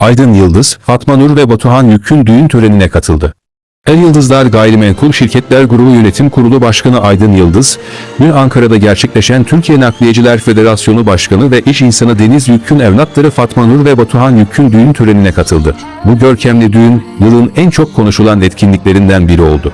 Aydın Yıldız, Fatma Nur ve Batuhan Yük'ün düğün törenine katıldı. El Yıldızlar Gayrimenkul Şirketler Grubu Yönetim Kurulu Başkanı Aydın Yıldız, dün Ankara'da gerçekleşen Türkiye Nakliyeciler Federasyonu Başkanı ve iş insanı Deniz Yük'ün evlatları Fatma Nur ve Batuhan Yük'ün düğün törenine katıldı. Bu görkemli düğün, yılın en çok konuşulan etkinliklerinden biri oldu.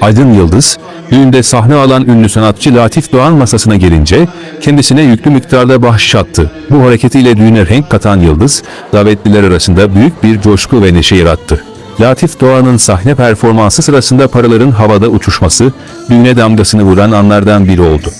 Aydın Yıldız, düğünde sahne alan ünlü sanatçı Latif Doğan masasına gelince kendisine yüklü miktarda bahşiş attı. Bu hareketiyle düğüne renk katan Yıldız, davetliler arasında büyük bir coşku ve neşe yarattı. Latif Doğan'ın sahne performansı sırasında paraların havada uçuşması, düğüne damgasını vuran anlardan biri oldu.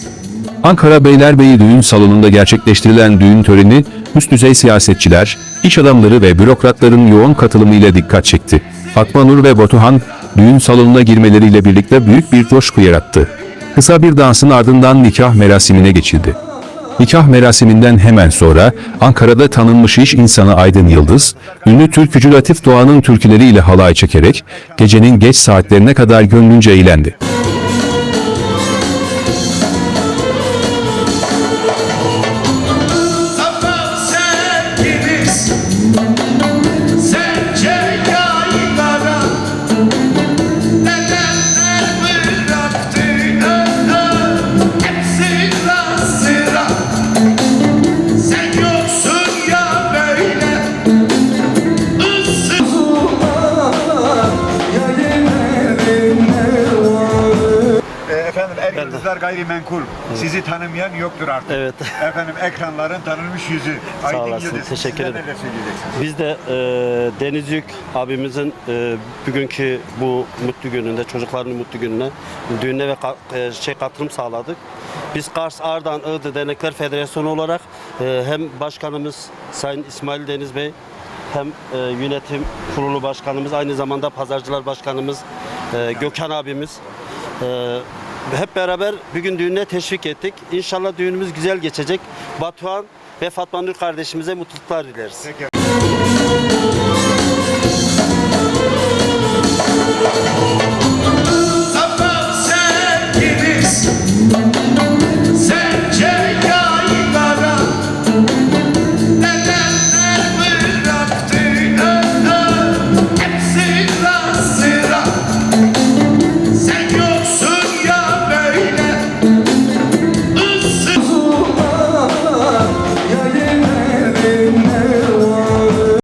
Ankara Beylerbeyi Düğün Salonu'nda gerçekleştirilen düğün töreni, üst düzey siyasetçiler, iş adamları ve bürokratların yoğun katılımıyla dikkat çekti. Fatma Nur ve Batuhan, düğün salonuna girmeleriyle birlikte büyük bir coşku yarattı. Kısa bir dansın ardından nikah merasimine geçildi. Nikah merasiminden hemen sonra Ankara'da tanınmış iş insanı Aydın Yıldız, ünlü türkücü Latif Doğan'ın türküleriyle halay çekerek gecenin geç saatlerine kadar gönlünce eğlendi. Yıldızlar Gayrimenkul. Sizi tanımayan yoktur artık. Evet. Efendim ekranların tanınmış yüzü. Aydın olasın, Yıldız. teşekkür ederim. Biz de e, Deniz Yük abimizin e, bugünkü bu mutlu gününde, çocukların mutlu gününe düğüne ve ka- e, şey katılım sağladık. Biz Kars Ardahan Iğdır Dernekler Federasyonu olarak e, hem başkanımız Sayın İsmail Deniz Bey hem e, yönetim kurulu başkanımız aynı zamanda pazarcılar başkanımız e, Gökhan abimiz e, hep beraber bugün düğüne teşvik ettik. İnşallah düğünümüz güzel geçecek. Batuhan ve Fatma Nur kardeşimize mutluluklar dileriz. Peki